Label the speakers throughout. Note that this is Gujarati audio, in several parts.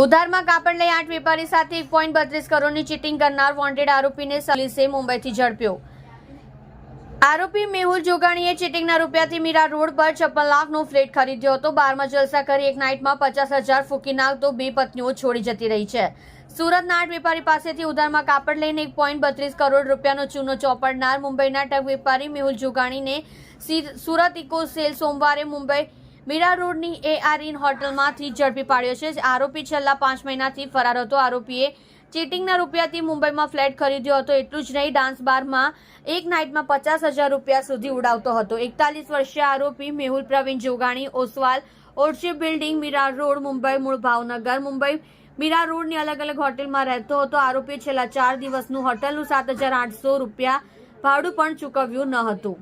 Speaker 1: ઉધારમાં કાપડ લઈ આઠ વેપારી સાથે એક પોઈન્ટ બત્રીસ કરોડની ચીટિંગ કરનાર વોન્ટેડ આરોપીને પોલીસે મુંબઈથી ઝડપ્યો. આરોપી મેહુલ જોગાણીએ ચીટિંગના રૂપિયાથી મીરા રોડ પર છપ્પન લાખનો ફ્લેટ ખરીદ્યો હતો. બારમાં જલસા કરી એક નાઇટમાં પચાસ હજાર ફૂકી નાખતો બે પત્નીઓ છોડી જતી રહી છે. સુરતના આઠ વેપારી પાસેથી ઉધારમાં કાપડ લઈને એક પોઈન્ટ બત્રીસ કરોડ રૂપિયાનો ચૂનો ચોપડનાર મુંબઈના ટગ વેપારી મેહુલ જોગાણીને સુરત ઇકો સેલ સોમવારે મુંબઈ મીરા રોડની એઆર ઇન હોટલમાંથી ઝડપી પાડ્યો છે. આરોપી છેલ્લા પાંચ મહિનાથી ફરાર હતો. આરોપીએ ચીટિંગના રૂપિયાથી મુંબઈમાં ફ્લેટ ખરીદ્યો હતો. એટલું જ નહીં, ડાન્સ બારમાં એક નાઇટમાં પચાસ હજાર રૂપિયા સુધી ઉડાવતો હતો. એકતાલીસ વર્ષીય આરોપી મેહુલ પ્રવીણ જોગાણી, ઓસવાલ ઓરચે બિલ્ડિંગ, મીરા રોડ, મુંબઈ, મૂળ ભાવનગર. મુંબઈ મીરા રોડની અલગ અલગ હોટેલમાં રહેતો હતો. આરોપીએ છેલ્લા ચાર દિવસનું હોટલનું સાત હજાર આઠસો રૂપિયા ભાડું પણ ચૂકવ્યું ન હતું.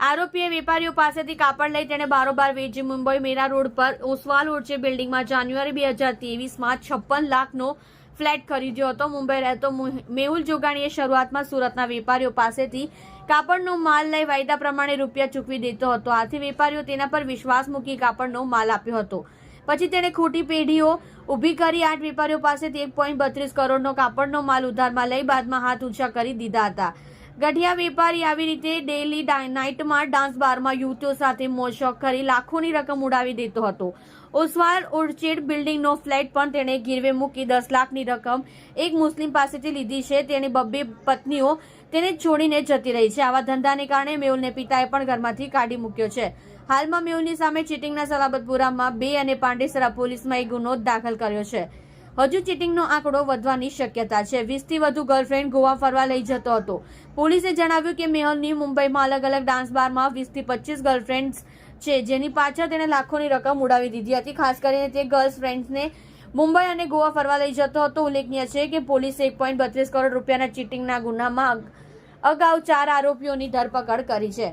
Speaker 1: આરોપીએ વેપારીઓ પાસેથી કાપડ લઈ તેણે બારોબાર વેચી મુંબઈ મેરા રોડ પર ઓસવાલ ઓરચે બિલ્ડિંગમાં. જાન્યુઆરી બે હજાર તેવીસમાં છપ્પન લાખનો ફ્લેટ ખરીદ્યો હતો. મુંબઈ રહેતો મેહુલ જોગાણીએ શરૂઆતમાં સુરતના વેપારીઓ પાસેથી કાપડનો માલ લઈ વાયદા પ્રમાણે રૂપિયા ચૂકવી દેતો હતો. આથી વેપારીઓ તેના પર વિશ્વાસ મૂકી કાપડનો માલ આપ્યો હતો. પછી તેણે ખોટી પેઢીઓ ઊભી કરી આઠ વેપારીઓ પાસેથી એક પોઈન્ટ બત્રીસ કરોડનો કાપડનો માલ ઉધારમાં લઈ બાદમાં હાથ ઊંચા કરી દીધા હતા. ગઢિયા વેપારી આવી રીતે ડેલી નાઇટમાં ડાન્સ બારમાં યુવતીઓ સાથે મોજશોખ કરી લાખોની રકમ ઉડાવી દેતો હતો. ઓસવાલ ઓર્ચિડ બિલ્ડિંગનો ફ્લેટ પણ તેણે ગીરવે મૂકી દસ લાખની રકમ એક મુસ્લિમ પાસેથી લીધી છે. તેની બબ્બે પત્નીઓ તેને છોડીને જતી રહી છે. આવા ધંધાને કારણે મેહુલને પિતાએ પણ ઘરમાંથી કાઢી મૂક્યો છે. હાલમાં મેહુલની સામે ચીટિંગના સલાબતપુરામાં બે અને પાંડેસરા પોલીસમાં એક ગુનો દાખલ કર્યો છે. હજુ ચીટિંગનો આંકડો વધવાની શક્યતા છે. વીસથી વધુ ગર્લફ્રેન્ડ ગોવા ફરવા લઈ જતો હતો. પોલીસે જણાવ્યું કે મેહલની મુંબઈમાં અલગ અલગ ડાન્સ બારમાં વીસથી પચીસ ગર્લફ્રેન્ડ્સ છે, જેની પાછળ તેણે લાખોની રકમ ઉડાવી દીધી હતી. ખાસ કરીને તે ગર્લ્સ ફ્રેન્ડ્સને મુંબઈ અને ગોવા ફરવા લઈ જતો હતો. ઉલ્લેખનીય છે કે પોલીસે એક પોઈન્ટ બત્રીસ કરોડ રૂપિયાના ચીટિંગના ગુનામાં અગાઉ ચાર આરોપીઓની ધરપકડ કરી છે.